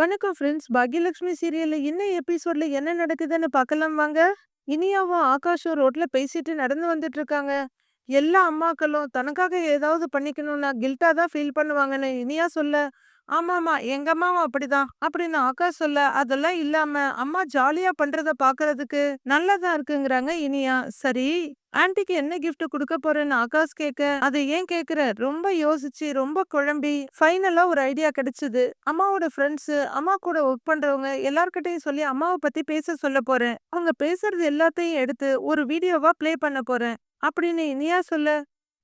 வணக்கம் ஃப்ரெண்ட்ஸ். பாக்யலட்சுமி சீரியல்ல இன்னும் எபிசோட்ல என்ன நடக்குதுன்னு பார்க்கலாம் வாங்க. இனியாவும் ஆகாஷும் ரோட்ல பேசிட்டு நடந்து வந்துட்டு இருக்காங்க. எல்லா அம்மாக்களும் தனக்காக ஏதாவது பண்ணிக்கணும்னா கில்ட்டா தான் ஃபீல் பண்ணுவாங்கன்னு இனியா சொல்ல, ஆமாம்மா எங்க அம்மாவும் அப்படிதான் அப்படின்னு ஆகாஷ் சொல்ல, அதெல்லாம் இல்லாம அம்மா ஜாலியா பண்றத பார்க்கறதுக்கு நல்லதா இருக்குங்கிறாங்க இனியா. சரி ஆன்ட்டிக்கு என்ன கிஃப்ட் கொடுக்க போறேன்னு ஆகாஷ் கேட்க, அதை ஏன் கேக்குற? ரொம்ப யோசிச்சு, ரொம்ப குழம்பி, ஃபைனலா ஒரு ஐடியா கிடைச்சது. அம்மாவோட ஃப்ரெண்ட்ஸ், அம்மா கூட ஒர்க் பண்றவங்க எல்லார்கிட்டையும் சொல்லி அம்மாவை பத்தி பேச சொல்ல போறேன். அவங்க பேசுறது எல்லாத்தையும் எடுத்து ஒரு வீடியோவா ப்ளே பண்ண போறேன். அப்படின்னு இனியா சொல்ல,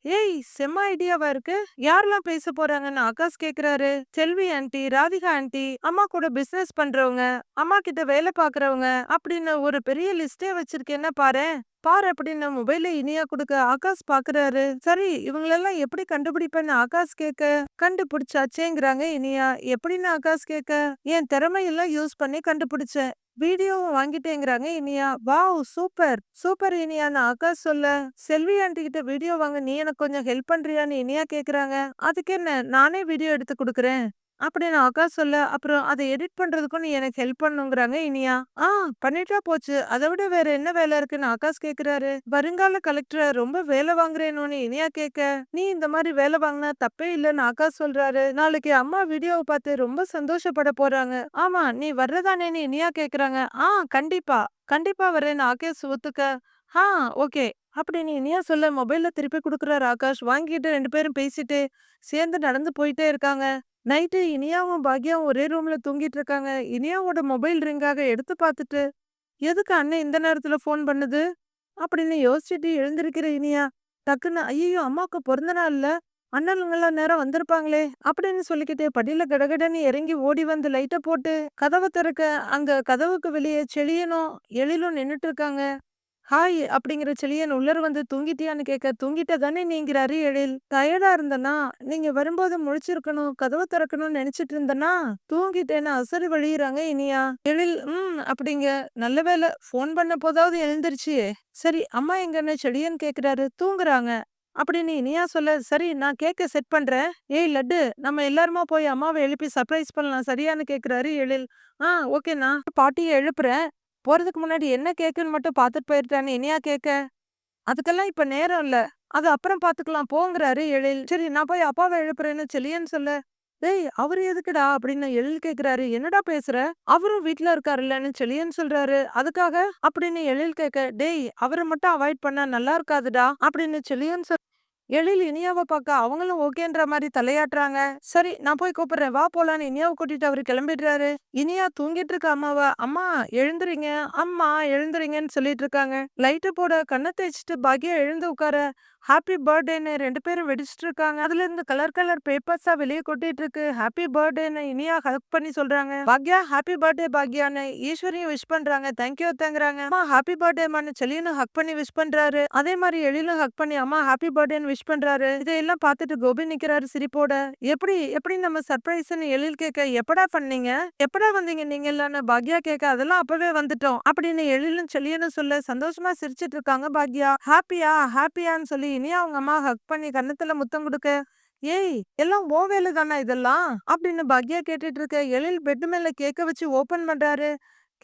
ஏய் செம்ம ஐடியாவா இருக்கு. யாரெல்லாம் பேச போறாங்கன்னு ஆகாஷ் கேக்குறாரு. செல்வி ஆன்ட்டி, ராதிகா ஆண்டி அம்மா கூட பிசினஸ் பண்றவங்க, அம்மா கிட்ட வேலை பாக்குறவங்க அப்படின்னு ஒரு பெரிய லிஸ்டே வச்சிருக்கேன்னா பாரேன். பாரு அப்படின்னு மொபைல இனியா கொடுக்க ஆகாஷ் பாக்குறாரு. சரி இவங்களெல்லாம் எப்படி கண்டுபிடிப்பேன்னு ஆகாஷ் கேட்க, கண்டுபிடிச்சாச்சேங்கிறாங்க இனியா. எப்படின்னு ஆகாஷ் கேட்க, என் திறமையெல்லாம் யூஸ் பண்ணி கண்டுபிடிச்சேன். வீடியோவும் வாங்கிட்டேங்கிறாங்க Iniya. Wow! Super! Super Iniya. நான் ஆகாஷ் சொல்ல, செல்வி ஆண்டி கிட்ட வீடியோ வாங்க நீ எனக்கு கொஞ்சம் ஹெல்ப் பண்றியான்னு இனியா கேக்குறாங்க. அதுக்கு என்ன? நானே வீடியோ எடுத்து கொடுக்குறேன். அப்படின்னு ஆகாஷ் சொல்ல, அப்புறம் அதை எடிட் பண்றதுக்கும் நீ எனக்கு ஹெல்ப் பண்ணுங்கிறாங்க இனியா. ஆ பண்ணிட்டா போச்சு. அதை விட வேற என்ன வேலை இருக்குன்னு ஆகாஷ் கேக்குறாரு. வருங்கால கலெக்டரை ரொம்ப வேலை வாங்குறேனோன்னு இனியா கேட்க, நீ இந்த மாதிரி வேலை வாங்கினா தப்பே இல்லைன்னு ஆகாஷ் சொல்றாரு. நாளைக்கு அம்மா வீடியோவை பார்த்து ரொம்ப சந்தோஷப்பட போறாங்க. ஆமா நீ வர்றதானேன்னு இனியா கேக்குறாங்க. ஆ கண்டிப்பா கண்டிப்பா வரேன்னு ஆகாஷ் ஒத்துக்க, ஆ ஓகே அப்படின்னு இனியா சொல்ல மொபைலில் திருப்பி கொடுக்குறாரு ஆகாஷ். வாங்கிட்டு ரெண்டு பேரும் பேசிட்டு சேர்ந்து நடந்து போயிட்டே இருக்காங்க. நைட்டு இனியாவும் பாக்யாவும் ஒரே ரூம்ல தூங்கிட்டு இருக்காங்க. இனியாவோட மொபைல் ரிங்காக எடுத்து பார்த்துட்டு, எதுக்கு அண்ணன் இந்த நேரத்துல ஃபோன் பண்ணுது? அப்படின்னு யோசிச்சுட்டு எழுந்திருக்கிற இனியா, டக்குன்னு ஐயோ அம்மாவுக்கு பிறந்த நாள்ல அண்ணனுங்கெல்லாம் நேரம் வந்திருப்பாங்களே அப்படின்னு சொல்லிக்கிட்டே படியில கடகடன்னு இறங்கி ஓடி வந்து லைட்டை போட்டு கதவை திறக்க அங்க கதவுக்கு வெளியே செழியனும் எழிலும் நின்னுட்டு இருக்காங்க. ஹாய் அப்படிங்கிற செழியன் உள்ளர் வந்து தூங்கிட்டியான்னு கேட்க, தூங்கிட்ட தானே நீங்கிறாரு எழில். டயர்டா இருந்தனா, நீங்க வரும்போது முழிச்சிருக்கணும், கதவை திறக்கணும்னு நினைச்சிட்டு இருந்தனா, தூங்கிட்டேன்னு அசரு வழியிறாங்க இனியா. எழில் ம் அப்படிங்க நல்ல வேலை ஃபோன் பண்ண போதாவது எழுந்திருச்சியே. சரி அம்மா எங்கன்னு செழியன் கேக்குறாரு. தூங்குறாங்க. அப்படின்னு இனியா சொல்ல, சரி நான் கேக்க செட் பண்றேன். ஏய் லட்டு நம்ம எல்லாருமா போய் அம்மாவை எழுப்பி சர்ப்ரைஸ் பண்ணலாம் சரியான்னு கேக்குறாரு எழில். ஆ ஓகேண்ணா பாட்டியை எழுப்புறேன். போறதுக்கு முன்னாடி என்ன கேக்குன்னு மட்டும் பார்த்துட்டு போயிருட்டான்னு இனியா கேட்க, அதுக்கெல்லாம் இப்ப நேரம் இல்ல. அது அப்புறம் பாத்துக்கலாம் போங்கிறாரு எழில். சரி நான் போய் அப்பாவை எழுப்புறேன்னு செழியன் சொல்ல, டேய் அவரு எதுக்குடா அப்படின்னு எழில் கேக்குறாரு. என்னடா பேசுற? அவரும் வீட்ல இருக்காருல்லன்னு செலியன்னு சொல்றாரு. அதுக்காக அப்படின்னு எழில் கேட்க, டேய் அவரை மட்டும் அவாய்ட் பண்ணா நல்லா இருக்காதுடா அப்படின்னு செழியன் சொல்ல எழில் இனியாவை பார்க்க அவங்களும் ஓகேன்ற மாதிரி தலையாட்டுறாங்க. சரி நான் போய் கூப்பிடுறேன் வா போலான்னு இனியாவை கூட்டிட்டு அவரு கிளம்பிடுறாரு. இனியா தூங்கிட்டு இருக்க அம்மாவ அம்மா எழுந்துறீங்க அம்மா எழுந்துறீங்கன்னு சொல்லிட்டு இருக்காங்க. லைட்டு போட கண்ணை தேய்ச்சிட்டு பாக்கியா எழுந்து உட்கார ஹாப்பி பர்த்டேன்னு ரெண்டு பேரும் வெடிச்சிட்டு இருக்காங்க. அதுல இருந்து கலர் கலர் பேப்பர்ஸா வெளியே கொட்டிட்டு இருக்கு. ஹாப்பி பர்த்டேன்னு இனியா ஹக் பண்ணி சொல்றாங்க. பாக்யா ஹாப்பி பர்த்டே பாக்யான்னு ஈஸ்வரியும் விஷ் பண்றாங்க. தேங்க்யூ தேங்குறாங்க. அம்மா ஹாப்பி பர்த்டேமான்னு செலியனும் ஹக் பண்ணி விஷ் பண்றாரு. அதே மாதிரி எழிலும் ஹக் பண்ணி அம்மா ஹாப்பி பர்த்டேன்னு விஷ் பண்றாரு. இதையெல்லாம் பார்த்துட்டு கோபி நிக்கிறாரு சிரிப்போட. எப்படி எப்படி நம்ம சர்ப்ரைஸ்ன்னு எழில் கேட்க எப்படா பண்ணீங்க? எப்படா வந்தீங்க நீங்க இல்லன்னு பாக்யா கேட்க அதெல்லாம் அப்பவே வந்துட்டோம் அப்படின்னு எழிலும் செல்லியனும் சொல்ல சந்தோஷமா சிரிச்சிட்டு இருக்காங்க பாக்யா. ஹாப்பியா ஹாப்பியான்னு சொல்லி இனியா அவங்க அம்மா ஹக் பண்ணி கன்னத்துல முத்தம் கொடுக்க, ஏய் எல்லாம் ஓ வேலை தானா இதெல்லாம் அப்படின்னு பாக்யா கேட்டுட்டு இருக்க எழில் பெட் மேல கேக்க வச்சு ஓபன் பண்றாரு.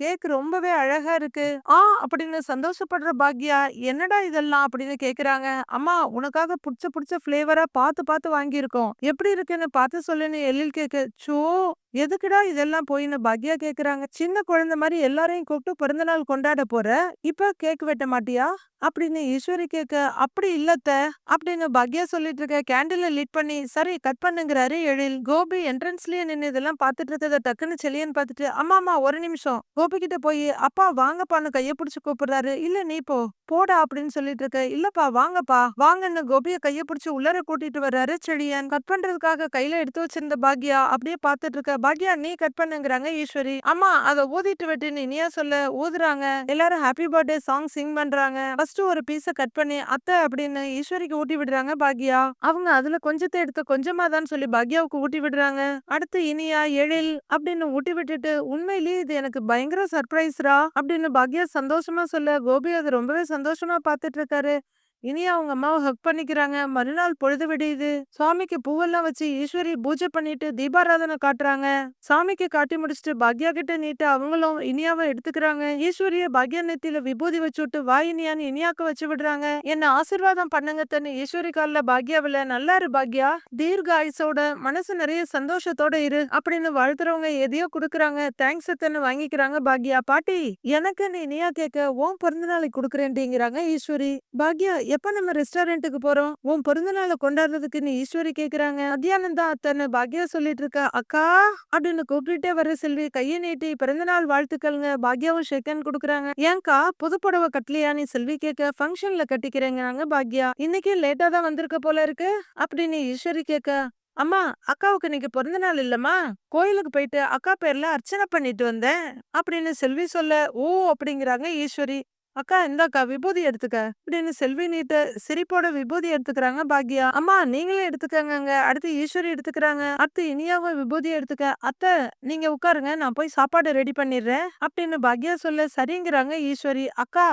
கேக் ரொம்பவே அழகா இருக்கு. ஆ அப்படின்னு சந்தோஷப்படுற பாக்யா, என்னடா இதெல்லாம் அப்படின்னு கேக்குறாங்க. அம்மா உனக்காக புடிச்ச புடிச்ச ஃபிளேவரா பார்த்து பார்த்து வாங்கியிருக்கோம். எப்படி இருக்குன்னு பார்த்து சொல்லுன்னு எழில் கேட்க, சோ எதுக்குடா இதெல்லாம் போயின்னு பாக்யா கேக்குறாங்க. சின்ன குழந்தை மாதிரி எல்லாரையும் கூப்பிட்டு பிறந்தநாள் கொண்டாட போற. இப்ப கேக் வெட்ட மாட்டியா? அப்படின்னு ஈஸ்வரி கேட்க, அப்படி இல்லத்த அப்படின்னு பாக்யா சொல்லிட்டு இருக்க கேண்டில லிட் பண்ணி சரி கட் பண்ணுங்கிறாரு எழில். கோபி என்ட்ரன்ஸ்லயே நின்று இதெல்லாம் பாத்துட்டு இருக்கத டக்குன்னு செலியன்னு பார்த்துட்டு அம்மா அம்மா ஒரு நிமிஷம் கோபி கிட்ட போய் அப்பா வாங்கப்பான்னு கைய பிடிச்சு கூப்பிடுறாரு. இல்ல நீ போ போடா அப்படின்னு சொல்லிட்டு இருக்க. இல்லப்பா வாங்கப்பா வாங்கன்னு கோபிய கைய பிடிச்சு உள்ளர கூட்டிட்டு வர்றாரு செழியன். கட் பண்றதுக்காக கையில எடுத்து வச்சிருந்த பாக்யா அப்படியே பாத்துட்டு இருக்க. பாக்யா நீ கட் பண்ணுங்கிறாங்க ஈஸ்வரி. அம்மா அதை ஊதிட்டு வெட்டுன்னு நீயா சொல்ல ஊதுறாங்க. எல்லாரும் ஹாப்பி பர்த்டே சாங் சிங் பண்றாங்க. ஃபர்ஸ்ட் ஒரு பீஸ கட் பண்ணி அத்தை அப்படின்னு ஈஸ்வரிக்கு ஊட்டி விடுறாங்க பாக்யா. அவங்க அதுல கொஞ்சத்தை எடுத்து கொஞ்சமா தான் சொல்லி பாக்யாவுக்கு ஊட்டி விடுறாங்க. அடுத்து இனியா எழில் அப்படின்னு ஊட்டி விட்டுட்டு உண்மையிலேயே இது எனக்கு பயங்கர சர்ப்ரைஸ்ரா அப்படின்னு பாக்யா சந்தோஷமா சொல்ல கோபி அது ரொம்பவே சந்தோஷமா பார்த்துட்டு இருக்காரு. இனி அவங்க அம்மாவை ஹக் பண்ணிக்கிறாங்க. மறுநாள் பொழுது விடியுது. சுவாமிக்கு பூவெல்லாம் வச்சு ஈஸ்வரி பூஜை பண்ணிட்டு தீபாராதனை காட்டுறாங்க. சாமிக்கு காட்டி முடிச்சுட்டு பாக்யா கிட்ட நீட்டு அவங்களும் இனியாவை எடுத்துக்கிறாங்க. ஈஸ்வரிய பாக்யா நெத்தியில விபூதி வச்சு விட்டு வா இனியான்னு இனியாக்க வச்சு விடுறாங்க. என்ன ஆசீர்வாதம் பண்ணுங்க தன்னு ஈஸ்வரி காலில் பாக்யாவில நல்லா இரு பாக்யா தீர்க்க ஆயுசோட மனசு நிறைய சந்தோஷத்தோட இரு அப்படின்னு வாழ்த்துறவங்க எதையோ கொடுக்குறாங்க. தேங்க்ஸ் தன்னு வாங்கிக்கிறாங்க பாக்யா. பாட்டி எனக்கு நீ இனியா கேட்க உன் பிறந்த நாளைக்கு கொடுக்குறேன்டிங்கிறாங்க ஈஸ்வரி. பாக்யா எப்ப நம்ம ரெஸ்டாரண்ட்டுக்கு போறோம்? உன் பிறந்த நாளை கொண்டாடுறதுக்கு நீ ஈஸ்வரி கேக்குறாங்க. மத்தியானம் தான் அத்தனை பாக்யா சொல்லிட்டு இருக்கா? அக்கா அப்படின்னு கூப்பிட்டுட்டே வர செல்வி கையை நீட்டி பிறந்த நாள் வாழ்த்துக்கள்ங்க. பாக்யாவும் ஷெக்கன் கொடுக்குறாங்க. ஏங்கா புது புடவை கட்டலையா நீ செல்வி கேட்க ஃபங்க்ஷன்ல கட்டிக்கிறேங்கிறாங்க பாக்யா. இன்னைக்கு லேட்டா தான் வந்திருக்க போல இருக்கு. அப்படின்னு ஈஸ்வரி கேட்க அம்மா அக்காவுக்கு இன்னைக்கு பிறந்த நாள் இல்லம்மா. கோயிலுக்கு போயிட்டு அக்கா பேர்ல அர்ச்சனை பண்ணிட்டு வந்தேன். அப்படின்னு செல்வி சொல்ல ஓ அப்படிங்கிறாங்க ஈஸ்வரி. அக்கா இந்தாக்கா விபூதி எடுத்துக்க. அப்படின்னு செல்வி நீட்டு சிரிப்போட விபூதி எடுத்துக்கிறாங்க பாக்யா. அம்மா நீங்களே எடுத்துக்கங்க அடுத்து ஈஸ்வரி எடுத்துக்கிறாங்க. அடுத்து இனியாவும் விபூதி எடுத்துக்க. அத்தை நீங்க உட்காருங்க. நான் போய் சாப்பாடு ரெடி பண்ணிடுறேன். அப்படின்னு பாக்யா சொல்ல சரிங்கிறாங்க ஈஸ்வரி. அக்கா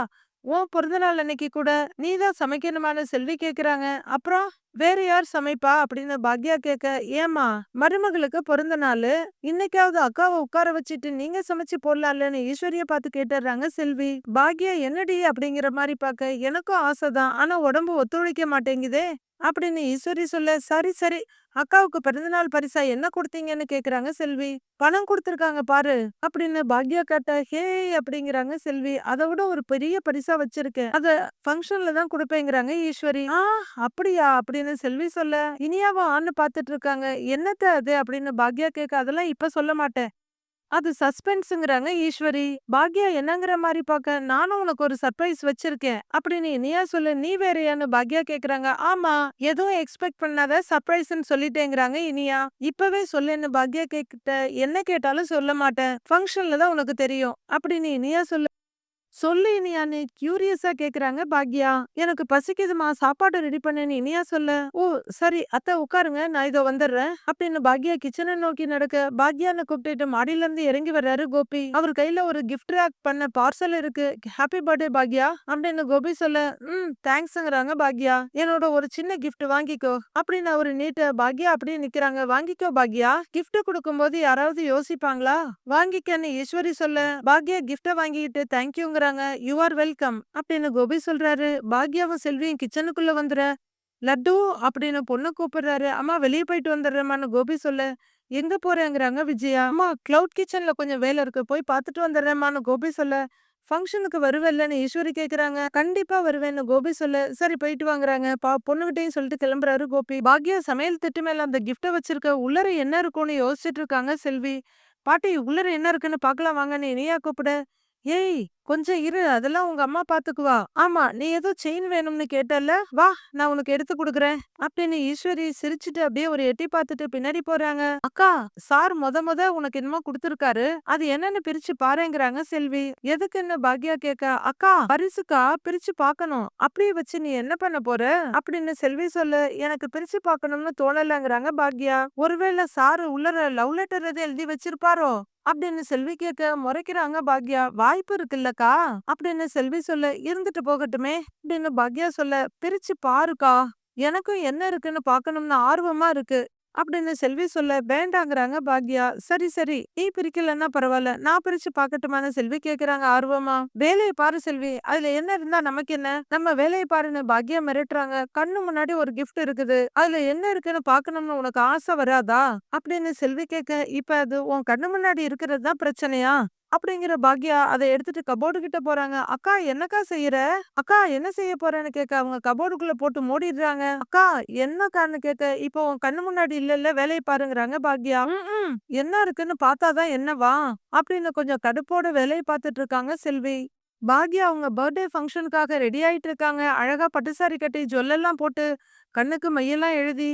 உன் பிறந்தநாள் அன்னைக்கு கூட நீ தான் சமைக்கணுமான்னு செல்வி கேக்குறாங்க. அப்புறம் வேற யார் சமைப்பா அப்படின்னு பாக்யா கேட்க ஏமா மருமகளுக்கு பிறந்த நாள் இன்னைக்காவது அக்காவை உட்கார வச்சுட்டு நீங்க சமைச்சு போடலாம்லன்னு ஈஸ்வரிய பார்த்து கேட்டுறாங்க செல்வி. பாக்யா என்னடி? அப்படிங்கிற மாதிரி பார்க்க எனக்கும் ஆசைதான் ஆனா உடம்பு ஒத்துழைக்க மாட்டேங்குதே. அப்படின்னு ஈஸ்வரி சொல்ல சரி சரி அக்காவுக்கு பிறந்தநாள் பரிசா என்ன கொடுத்தீங்கன்னு கேக்குறாங்க செல்வி. பணம் கொடுத்துருக்காங்க பாரு அப்படின்னு பாக்யா கேட்ட ஹே அப்படிங்கிறாங்க செல்வி. அதை விட ஒரு பெரிய பரிசா வச்சிருக்கேன். அத ஃபங்க்ஷன்ல தான் கொடுப்பேங்கிறாங்க ஈஸ்வரி. ஆ அப்படியா? அப்படின்னு செல்வி சொல்ல இனியாவும் ஆன்னு பாத்துட்டு இருக்காங்க. என்னத்த அது? அப்படின்னு பாக்யா கேட்க அதெல்லாம் இப்ப சொல்ல மாட்டேன். அது சஸ்பென்ஸுங்கிறாங்க ஈஸ்வரி பாக்யா என்னங்கிற மாதிரி பார்க்க நானும் உனக்கு ஒரு சர்ப்ரைஸ் வச்சிருக்கேன். அப்படின்னு நீயா சொல்லு நீ வேறையான்னு பாக்யா கேக்குறாங்க. ஆமா எதுவும் எக்ஸ்பெக்ட் பண்ணாத சர்ப்ரைஸ்ன்னு சொல்லிட்டேங்கிறாங்க இனியா. இப்பவே சொல்லுன்னு பாக்யா கேக்கிட்ட என்ன கேட்டாலும் சொல்ல மாட்டேன். ஃபங்க்ஷன்ல தான் உனக்கு தெரியும். அப்படின்னு இனியா சொல்லு. சொல்லு இனியான்னு கியூரியஸா கேக்குறாங்க பாக்யா. எனக்கு பசிக்குதுமா சாப்பாடு ரெடி பண்ணேன்னு இனியா சொல்ல. ஓ சரி அத்தை உட்காருங்க. நான் இதோ வந்துடுறேன். அப்படின்னு பாக்யா கிச்சனை நோக்கி நடக்க பாக்யான்னு கூப்பிட்டு மாடியில இருந்து இறங்கி வர்றாரு கோபி. அவர் கையில ஒரு கிஃப்ட் ரேக் பண்ண பார்சல் இருக்கு. ஹாப்பி பர்த்டே பாக்யா. அப்படின்னு கோபி சொல்ல ம் தேங்க்ஸ்ங்கிறாங்க பாக்யா. என்னோட ஒரு சின்ன கிஃப்ட் வாங்கிக்கோ. அப்படின்னு அவரு நீட்ட பாக்யா அப்படியே நிக்கிறாங்க. வாங்கிக்கோ பாக்யா. கிஃப்ட் கொடுக்கும்போது யாராவது யோசிப்பாங்களா? வாங்கிக்கன்னு ஈஸ்வரி சொல்ல. பாக்யா கிஃப்ட வாங்கிக்கிட்டு தேங்க்யூங்கிற சொல்றாங்க யூ ஆர் வெல்கம் அப்படின்னு கோபி சொல்றாரு. பாக்யாவும் செல்வியும் கிச்சனுக்குள்ள வந்துற லட்டு அப்படின்னு பொண்ணு கூப்பிடுறாரு. அம்மா வெளியே போயிட்டு வந்துடுறேம்மான்னு கோபி சொல்ல எங்க போறேங்கிறாங்க விஜயா? அம்மா கிளவுட் கிச்சன்ல கொஞ்சம் வேலை இருக்கு போய் பார்த்துட்டு வந்துடுறேம்மான்னு கோபி சொல்ல ஃபங்க்ஷனுக்கு வருவேல்லன்னு ஈஸ்வரி கேக்குறாங்க கண்டிப்பா வருவேன்னு கோபி சொல்ல சரி போயிட்டு வாங்குறாங்க. பா பொண்ணுகிட்டையும் சொல்லிட்டு கிளம்புறாரு கோபி. பாக்யா சமையல் திட்டு மேல அந்த கிஃப்டை வச்சிருக்க உள்ளர என்ன இருக்கும்னு யோசிச்சுட்டு இருக்காங்க செல்வி? பாட்டி உள்ளர என்ன இருக்குன்னு பாக்கலாம் வாங்கன்னு இனியா கூப்பிட ஏய் கொஞ்சம் இரு. அதெல்லாம் உங்க அம்மா பாத்துக்குவா. ஆமா நீ ஏதோ செயின் வேணும்னு கேட்டல வா நான் உனக்கு எடுத்து குடுக்கறேன். அப்படின்னு ஈஸ்வரி சிரிச்சுட்டு அப்படியே ஒரு எட்டி பார்த்துட்டு பின்னாடி போறாங்க. அக்கா சார் மொத மொத உனக்கு என்னமோ குடுத்திருக்காரு. அது என்னன்னு பிரிச்சு பாருங்கிறாங்க செல்வி. எதுக்குன்னு பாக்யா கேட்க அக்கா பரிசுக்கா? பிரிச்சு பாக்கணும். அப்படியே வச்சு நீ என்ன பண்ண போற? அப்படின்னு செல்வி சொல்லு. எனக்கு பிரிச்சு பாக்கணும்னு தோணலங்கிறாங்க பாக்யா. ஒருவேளை சாரு உள்ளர லவ் லெட்டர் எதை எழுதி வச்சிருப்பாரோ? அப்படின்னு செல்வி கேட்க முறைக்கிறாங்க பாக்யா. வாய்ப்பு இருக்குல்லக்கா. அப்படின்னு செல்வி சொல்ல இருந்துட்டு போகட்டுமே. அப்படின்னு பாக்யா சொல்ல பிரிச்சு பாருக்கா. எனக்கும் என்ன இருக்குன்னு பாக்கணும்னு ஆர்வமா இருக்கு. அப்படின்னு செல்வி சொல்ல வேண்டாங்கிறாங்க பாக்யா சரி சரி நீ பிரிக்கலன்னா பரவாயில்ல நான் பிரிச்சு பாக்கட்டுமான்னு செல்வி கேக்குறாங்க ஆர்வமா. வேலையை பாரு செல்வி அதுல என்ன இருந்தா நமக்கு என்ன? நம்ம வேலையை பாருன்னு பாக்யா மிரட்டுறாங்க. கண்ணு முன்னாடி ஒரு கிஃப்ட் இருக்குது அதுல என்ன இருக்குன்னு பாக்கணும்னு உனக்கு ஆசை வராதா? அப்படின்னு செல்வி கேட்க இப்ப அது உன் கண்ணு முன்னாடி இருக்கிறது தான் பிரச்சனையா? அப்படிங்கிற பாக்யா அதை எடுத்துட்டு கபோர்டு கிட்ட போறாங்க. அக்கா என்னக்கா செய்யற அக்கா என்ன செய்ய போறேன்னு கேட்க அவங்க கபோர்டுக்குள்ள போட்டு மூடிடுறாங்க. அக்கா என்னக்கான்னு கேட்க இப்போ உன் கண்ணு முன்னாடி இல்ல இல்ல வேலையை பாருங்கிறாங்க பாக்யா. "ம்ம். என்ன இருக்குன்னு பார்த்தாதான் என்னவா அப்படின்னு கொஞ்சம் கடுப்போட வேலையை பார்த்துட்டு இருக்காங்க செல்வி. பாக்யா அவங்க பர்த்டே ஃபங்க்ஷனுக்காக ரெடி ஆயிட்டு இருக்காங்க. அழகா பட்டு சாரி கட்டி ஜொல்லெல்லாம் போட்டு கண்ணுக்கு மையெல்லாம் எழுதி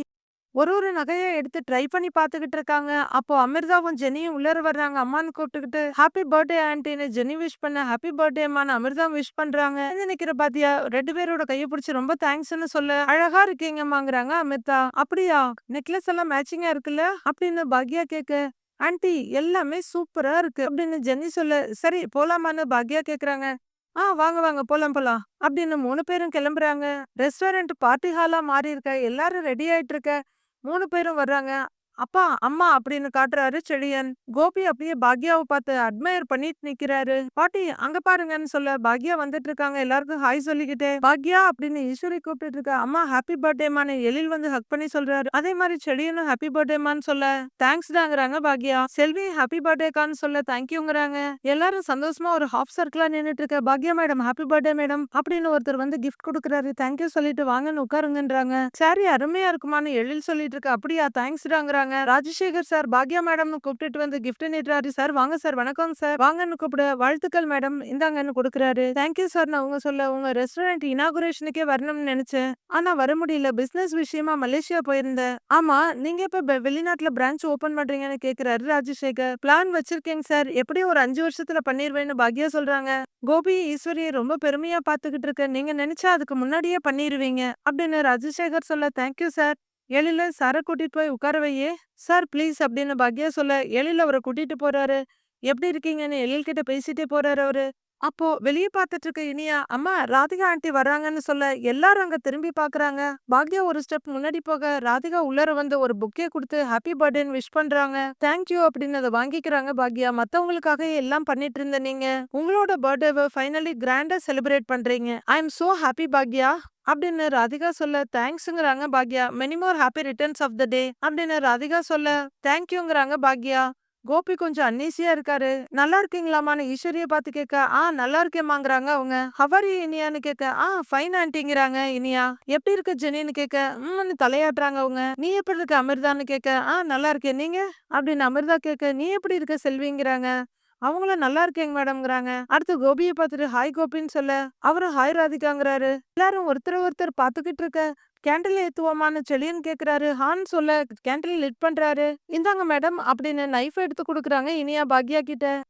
ஒரு ஒரு நகையை எடுத்து ட்ரை பண்ணி பார்த்துக்கிட்டு இருக்காங்க. அப்போ அமிர்தாவும் ஜெனியும் உள்ளர வர்றாங்க. அம்மான்னு கூப்பிட்டுக்கிட்டு ஹாப்பி பர்த்டே ஆன்ட்டின்னு ஜெனி விஷ் பண்ண ஹாப்பி பர்த்டே அம்மான்னு அமிர்தா விஷ் பண்றாங்க. நினைக்கிற பாத்தியா ரெண்டு பேரோட கையை பிடிச்சி ரொம்ப தேங்க்ஸ்னு சொல்ல அழகா இருக்கீங்கம்மாங்கிறாங்க அமிர்தா. அப்படியா? நெக்லஸ் எல்லாம் மேட்சிங்கா இருக்குல்ல? அப்படின்னு பாக்யா கேட்க ஆண்டி எல்லாமே சூப்பரா இருக்கு. அப்படின்னு ஜெனி சொல்ல சரி போலாமான்னு பாக்யா கேக்குறாங்க. ஆ வாங்க வாங்க போலாம் போலாம். அப்படின்னு மூணு பேரும் கிளம்புறாங்க. ரெஸ்டாரண்ட் பார்ட்டி ஹாலா மாறி இருக்க எல்லாரும் ரெடி ஆயிட்டு இருக்க மூணு பேரும் வர்றாங்க. அப்பா அம்மா அப்படின்னு காட்டுறாரு செழியன். கோபி அப்படியே பாக்யாவை பார்த்து அட்மையர் பண்ணிட்டு நிக்கிறாரு. பாட்டி அங்க பாருங்கன்னு சொல்ல பாக்யா வந்துட்டு இருக்காங்க எல்லாருக்கும் ஹாய் சொல்லிக்கிட்டே பாக்யா அப்படின்னு ஈஸ்வரி கூப்பிட்டு இருக்க அம்மா ஹாப்பி பர்த்டேமான்னு எழில் வந்து ஹக் பண்ணி சொல்றாரு. அதே மாதிரி செடியனும் ஹாப்பி பர்த்டேமான்னு சொல்ல தேங்க்ஸ் தாங்கிறாங்க பாக்யா. செல்வி ஹாப்பி பர்த்டேக்கான்னு சொல்ல தேங்க்யூங்கிறாங்க எல்லாரும் சந்தோஷமா ஒரு ஹாஃப் சர்க்கிளா நின்றுட்டு இருக்க பாக்யா மேடம் ஹாப்பி பர்த்டே மேடம் அப்படின்னு ஒருத்தர் வந்து கிஃப்ட் கொடுக்குறாரு. தேங்க்யூ சொல்லிட்டு வாங்கன்னு உட்காருங்கன்றாங்க. சாரி அருமையா இருக்குமான்னு எழில் சொல்லிட்டு இருக்க அப்படியா தேங்க்ஸ்டாங்கிறாங்க ராஜசேகர் சார் பாக்யா மேடம்னு கூப்பிட்டுட்டு வந்து கிஃப்ட் நீட்டுறாரு சார். வாங்க சார் வணக்கம் சார். வாங்கன்னு கூப்பிட வாழ்த்துக்கள் மேடம். இந்தாங்கன்னு கொடுக்குறாரு. Thank you sir. நான் உங்க சொல்ல உங்க ரெஸ்டாரண்ட் இனாகுரேஷனுக்கே வரணும்னு நினைச்சேன். ஆனா வர முடியல. பிசினஸ் விஷயமா மலேசியா போயிருந்தேன். ஆமா நீங்க இப்ப வெளிநாட்டுல பிரான்ச் ஓபன் பண்றீங்கன்னு கேக்குறாரு ராஜசேகர். Plan வச்சிருக்கேங்க sir. எப்படியும் ஒரு அஞ்சு வருஷத்துல பண்ணிருவேன்னு பாக்யா சொல்றாங்க. கோபி ஈஸ்வரியை ரொம்ப பெருமையா பாத்துக்கிட்டு இருக்க நீங்க நினைச்சா அதுக்கு முன்னாடியே பண்ணிருவீங்க. அப்படின்னு ராஜசேகர் சொல்ல தேங்க்யூ சார். எழில சார கூட்டிட்டு போய் உட்கார வையே. சார் ப்ளீஸ் அப்படின்னு பாக்யா சொல்ல எழில் அவரை கூட்டிட்டு போறாரு. எப்படி இருக்கீங்கன்னு எழில் கிட்ட பேசிட்டே போறாரு அவரு. அப்போ வெளியே பார்த்துட்டு இருக்க இனியா அம்மா ராதிகா ஆண்டி வர்றாங்கன்னு சொல்ல எல்லாரும் அங்க திரும்பி பாக்குறாங்க. பாக்யா ஒரு ஸ்டெப் முன்னாடி போக ராதிகா உள்ளர வந்து ஒரு புக்கே கொடுத்து ஹாப்பி பர்த்டேன்னு விஷ் பண்றாங்க. தேங்க்யூ அப்படின்னு அதை வாங்கிக்கிறாங்க பாக்யா. மத்தவங்களுக்காக எல்லாம் பண்ணிட்டு இருந்த நீங்க. உங்களோட பர்த்டேவை ஃபைனலி கிராண்டா செலிப்ரேட் பண்றீங்க. ஐ எம் சோ ஹாப்பி பாக்யா. அப்படின்னு ராதிகா சொல்ல தேங்க்ஸுங்கிறாங்க Bhagya. Many more happy returns of the day அப்படின்னு ராதிகா சொல்ல தேங்க்யூங்கிறாங்க பாக்யா. கோபி கொஞ்சம் அன்னீசியா இருக்காரு. நல்லா இருக்கீங்களாமான்னு ஈஸ்வரிய பார்த்து கேட்க ஆ நல்லா இருக்கேமாங்கிறாங்க அவங்க. ஹவரி இனியான்னு கேட்க ஆ ஃபைன் ஆன்ட்டிங்கிறாங்க இனியா. எப்படி இருக்க ஜெனின்னு கேட்க ம்னு தலையாட்டுறாங்க அவங்க. நீ எப்படி இருக்க அமிர்தான்னு கேட்க ஆ நல்லா இருக்கேன். நீங்க? அப்படின்னு அமிர்தா கேட்க நீ எப்படி இருக்க செல்விங்கிறாங்க. அவங்களும் நல்லா இருக்கேங்க மேடம்ங்கிறாங்க. அடுத்து கோபியை பார்த்துட்டு ஹாய் கோபின்னு சொல்ல அவரும் ஹாய் ராதிகாங்கிறாரு. எல்லாரும் ஒருத்தர் ஒருத்தர் பார்த்துக்கிட்டு இருக்க கேண்டில் ஏத்துவோமான்னு செலியன் கேக்குறாரு. ஹான் சொல்ல கேண்டில் லிட் பண்றாரு. இந்தாங்க மேடம் அப்படின்னு நைஃப் எடுத்து கொடுக்குறாங்க இனியா பாக்யா கிட்ட.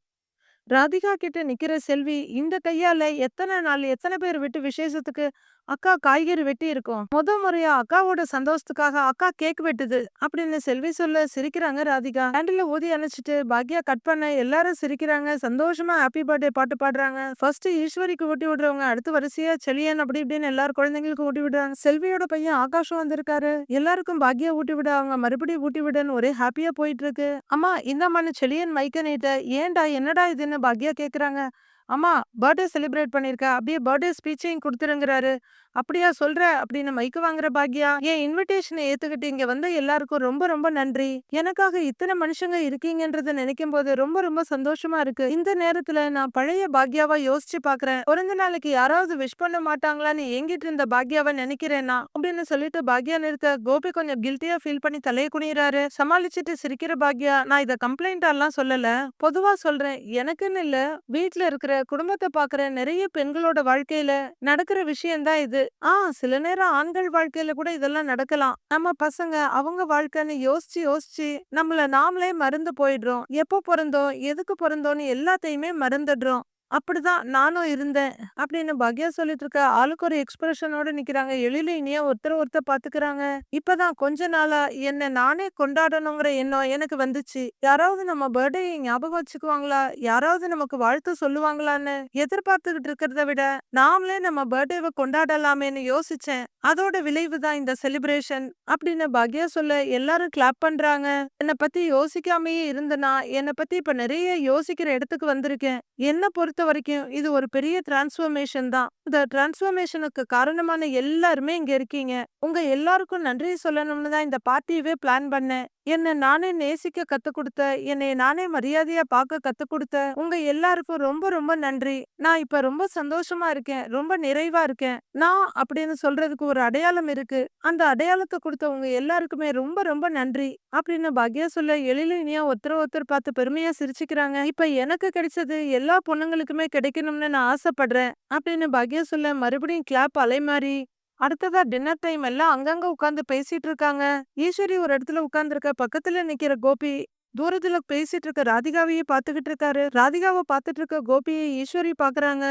ராதிகா கிட்ட நிக்கிற செல்வி இந்த கையால எத்தனை நாள் எத்தனை பேர் விட்டு விசேஷத்துக்கு அக்கா காய்கறி வெட்டி இருக்கோம். முத முறையா அக்காவோட சந்தோஷத்துக்காக அக்கா கேக் வெட்டுது அப்படின்னு செல்வி சொல்ல சிரிக்கிறாங்க ராதிகா. ஹேண்டில் ஊதி அணைச்சிட்டு பாக்யா கட் பண்ண எல்லாரும் சிரிக்கிறாங்க. சந்தோஷமா ஹாப்பி பர்த்டே பாட்டு பாடுறாங்க. ஃபர்ஸ்ட் ஈஸ்வரிக்கு ஊட்டி விடுறவங்க அடுத்து வரிசையா செலியன் அப்படி இப்படின்னு எல்லாரும் குழந்தைங்களுக்கு ஊட்டி விடுறாங்க. செல்வியோட பையன் ஆகாஷம் வந்திருக்காரு. எல்லாருக்கும் பாக்யா ஊட்டி விட அவங்க மறுபடியும் ஊட்டி விடன்னு ஒரே ஹாப்பியா போயிட்டு இருக்கு. அம்மா இந்த மண்ணு செலியன் மைக்க நீட்ட. ஏன்டா என்னடா இதுன்னு பாக்யா கேக்குறாங்க. அம்மா பர்த்டே செலிப்ரேட் பண்ணிருக்க அப்படியே பர்த்டே ஸ்பீச்சையும் கொடுத்துருங்கிறாரு. அப்படியா சொல்ற அப்படின்னு மைக்கு வாங்குற பாக்யா என் இன்விடேஷனை ஏத்துக்கிட்டு இங்க வந்த எல்லாருக்கும் ரொம்ப ரொம்ப நன்றி. எனக்காக இத்தனை மனுஷங்க இருக்கீங்கன்றத நினைக்கும் போது ரொம்ப ரொம்ப சந்தோஷமா இருக்கு. இந்த நேரத்துல நான் பழைய பாக்யாவா யோசிச்சு பாக்குறேன். பிறந்த நாளைக்கு யாராவது விஷ் பண்ண மாட்டாங்களான்னு ஏங்கிட்டு இருந்த பாக்யாவை நினைக்கிறேன்னா அப்படின்னு சொல்லிட்டு பாக்யா நிறுத்த கோபி கொஞ்சம் கில்ட்டியா ஃபீல் பண்ணி தலையை குனிறாரு சமாளிச்சுட்டு சிரிக்கிற பாக்யா நான் இதை கம்ப்ளைண்ட் எல்லாம் சொல்லல. பொதுவா சொல்றேன். எனக்குன்னு இல்ல. வீட்டுல இருக்கிற குடும்பத்தை பாக்குற நிறைய பெண்களோட வாழ்க்கையில நடக்கிற விஷயம்தான் இது. ஆ சில நேரம் ஆண்கள் வாழ்க்கையில கூட இதெல்லாம் நடக்கலாம். நம்ம பசங்க அவங்க வாழ்க்கைன்னு யோசிச்சு யோசிச்சு நம்மள நாமளே மறந்து போயிடுறோம். எப்போ பிறந்தோம் எதுக்கு பிறந்தோம்னு எல்லாத்தையுமே மறந்துடுறோம். அப்படிதான் நானும் இருந்தேன். அப்படின்னு பக்யா சொல்லிட்டு இருக்க ஆளுக்கு ஒரு எக்ஸ்பிரஷனோட நிக்கிறாங்க. எழில இனியா ஒருத்தர் ஒருத்தர் பாத்துக்கிறாங்க. இப்பதான் கொஞ்ச நாளா என்ன நானே கொண்டாடணுங்கிற எண்ணம் எனக்கு வந்துச்சு. யாராவது நம்ம பர்த்டே ஞாபகம் வச்சுக்குவாங்களா? யாராவது நமக்கு வாழ்த்து சொல்லுவாங்களான்னு எதிர்பார்த்துக்கிட்டு இருக்கிறத விட நாமளே நம்ம பர்த்டேவை கொண்டாடலாமேன்னு யோசிச்சேன். அதோட விளைவு தான் இந்த செலிப்ரேஷன் அப்படின்னு பாக்யா சொல்ல எல்லாரும் கிளாப் பண்றாங்க. என்னை பத்தி யோசிக்காமயே இருந்தனா? என்னை பத்தி இப்ப நிறைய யோசிக்கிற இடத்துக்கு வந்திருக்கேன். என்ன பொறுத்த வரைக்கும் இது ஒரு பெரிய டிரான்ஸ்ஃபர்மேஷன் தான். இந்த டிரான்ஸ்ஃபர்மேஷனுக்கு காரணமான எல்லாருமே இங்க இருக்கீங்க. உங்க எல்லாருக்கும் நன்றி சொல்லணும்னு தான் இந்த பார்ட்டியவே பிளான் பண்ணேன். என்னை நானே நேசிக்க கத்து கொடுத்த என்னை நானே மரியாதையா பார்க்க கத்து கொடுத்த உங்க எல்லாருக்கும் ரொம்ப ரொம்ப நன்றி. நான் இப்ப ரொம்ப சந்தோஷமா இருக்கேன் ரொம்ப நிறைவா இருக்கேன். நான் அப்படின்னு சொல்றதுக்கு ஒரு அடையாளம் இருக்கு. அந்த அடையாளத்தை கொடுத்த உங்க எல்லாருக்குமே ரொம்ப ரொம்ப நன்றி. அப்படின்னு பாக்யா சொல்ல எழில இனியா ஒருத்தர் ஒருத்தர் பார்த்து பெருமையா சிரிச்சுக்கிறாங்க. இப்ப எனக்கு கிடைச்சது எல்லா பொண்ணுங்களுக்குமே கிடைக்கணும்னு நான் ஆசைப்படுறேன். அப்படின்னு பாக்யா சொல்ல மறுபடியும் கிளாப் அலைமாரி அடுத்ததா டின்னர் டைம் எல்லாம் அங்கங்க உட்காந்து பேசிட்டு இருக்காங்க. ஈஸ்வரி ஒரு இடத்துல உட்கார்ந்துருக்க? பக்கத்துல நிக்கிற கோபி தூரத்துல பேசிட்டு இருக்க ராதிகாவையே பாத்துக்கிட்டு இருக்காரு. ராதிகாவை பாத்துட்டு இருக்க கோபியை ஈஸ்வரி பாக்குறாங்க.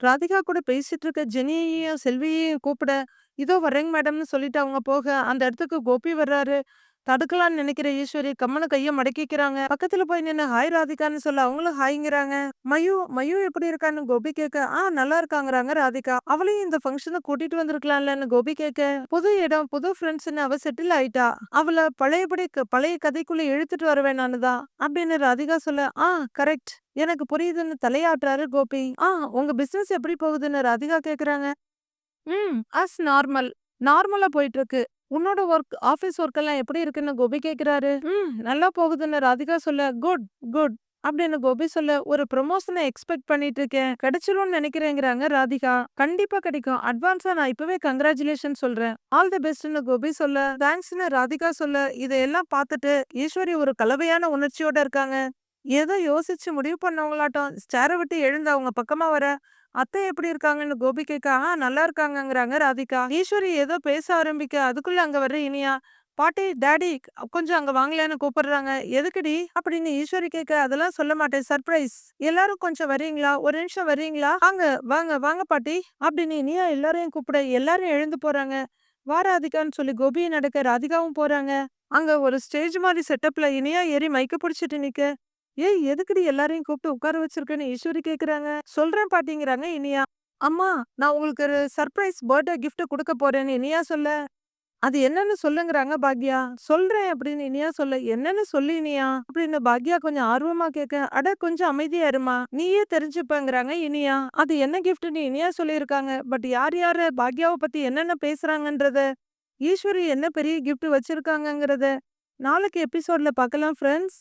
ராதிகா கூட பேசிட்டு இருக்க ஜெனியையும் செல்வியையும் கூப்பிட இதோ வர்றேங்க மேடம்னு சொல்லிட்டு அவங்க போக அந்த இடத்துக்கு கோபி வர்றாரு. தடுக்கலாம்னு நினைக்கிற ஈஸ்வரி கம்மனு கைய மடக்கிக்கிறாங்க. பக்கத்துல போய் நின்னு ஹாய் ராதிகான்னு சொல்ல. அவங்களும் ஹாய்ங்கிறாங்க. மயு மயு எப்படி இருக்கான்னு கோபி கேட்க ஆ நல்லா இருக்காங்கிறாங்க ராதிகா. அவளையும் இந்த ஃபங்க்ஷனுக்கு கூட்டிட்டு வந்திருக்கலாம்லன்னு கோபி கேட்க புது இடம் புது ஃப்ரெண்ட்ஸ்னு அவ செட்டில் ஆயிட்டா. அவளை பழையபடி க- பழைய கதைக்குள்ள இழுத்துட்டு வர வேணான்னுதான் அப்படின்னு ராதிகா சொல்ல ஆ கரெக்ட். எனக்கு புரியுதுன்னு தலையாட்டுறாரு கோபி. ஆ உங்க பிசினஸ் எப்படி போகுதுன்னு ராதிகா கேக்குறாங்க. ம் அஸ் நார்மல். நார்மலா போயிட்டு இருக்கு உன்னோட ஒர்க் ஆபீஸ் ஒர்க் எல்லாம் எப்படி இருக்குன்னு கோபி கேக்குறாரு. ம். நல்லா போகுதுன்னு ராதிகா சொல்ல குட் குட் அப்படின்னு கோபி சொல்ல ஒரு ப்ரொமோஷனை எக்ஸ்பெக்ட் பண்ணிட்டு இருக்கேன் கிடைச்சிரும்னு நினைக்கிறேங்கிறாங்க ராதிகா. கண்டிப்பா கிடைக்கும். அட்வான்ஸா நான் இப்பவே கங்க்ராச்சுலேஷன் சொல்றேன். ஆல் தி பெஸ்ட்னு கோபி சொல்ல தேங்க்ஸ்னு ராதிகா சொல்ல இதையெல்லாம் பார்த்துட்டு ஈஸ்வரி ஒரு கலவையான உணர்ச்சியோட இருக்காங்க. ஏதோ யோசிச்சு முடிவு பண்ணவங்களாட்டம் ஸ்டேரை விட்டு எழுந்து அவங்க பக்கமா வர அத்தை எப்படி இருக்காங்கன்னு கோபி கேட்க ஆ நல்லா இருக்காங்கங்கிறாங்க ராதிகா. ஈஸ்வரி ஏதோ பேச ஆரம்பிக்க அதுக்குள்ள அங்க வர்ற இனியா பாட்டி டேடி கொஞ்சம் அங்க வாங்கலன்னு கூப்பிடுறாங்க. எதுக்குடி? அப்படின்னு ஈஸ்வரி கேட்க அதெல்லாம் சொல்ல மாட்டேன் சர்ப்ரைஸ். எல்லாரும் கொஞ்சம் வரீங்களா ஒரு நிமிஷம் வரீங்களா வாங்க வாங்க வாங்க பாட்டி. அப்படின்னு இனியா எல்லாரையும் கூப்பிட எல்லாரும் எழுந்து போறாங்க. வா ராதிகான்னு சொல்லி கோபியை நடக்க ராதிகாவும் போறாங்க. அங்க ஒரு ஸ்டேஜ் மாதிரி செட்டப்ல இனியா ஏறி மைக்க பிடிச்சிட்டு நிக்க. ஏய் எதுக்குடி எல்லாரையும் கூப்பிட்டு உட்கார வச்சிருக்கேன்னு ஈஸ்வரி கேக்குறாங்க. சொல்றேன் பாட்டிங்கிறாங்க இனியா. அம்மா நான் உங்களுக்கு ஒரு சர்ப்ரைஸ் பர்த்டே கிஃப்ட் கொடுக்க போறேன்னு இனியா சொல்ல. அது என்னன்னு சொல்லுங்கறாங்க பாக்யா. சொல்றேன் அப்படின்னு இனியா சொல்ல. என்னன்னு சொல்லு இனியா அப்படின்னு பாக்யா கொஞ்சம் ஆர்வமா கேட்க அட கொஞ்சம் அமைதியா இருமா. நீயே தெரிஞ்சுப்பங்கிறாங்க இனியா. அது என்ன கிஃப்ட்னு இனியா சொல்லியிருக்காங்க. பட் யார் யாரு பாக்யாவை பத்தி என்னென்ன பேசுறாங்கன்றத? ஈஸ்வரி என்ன பெரிய கிஃப்ட் வச்சிருக்காங்கங்கறத? நாளைக்கு எபிசோட்ல பார்க்கலாம் ஃப்ரெண்ட்ஸ்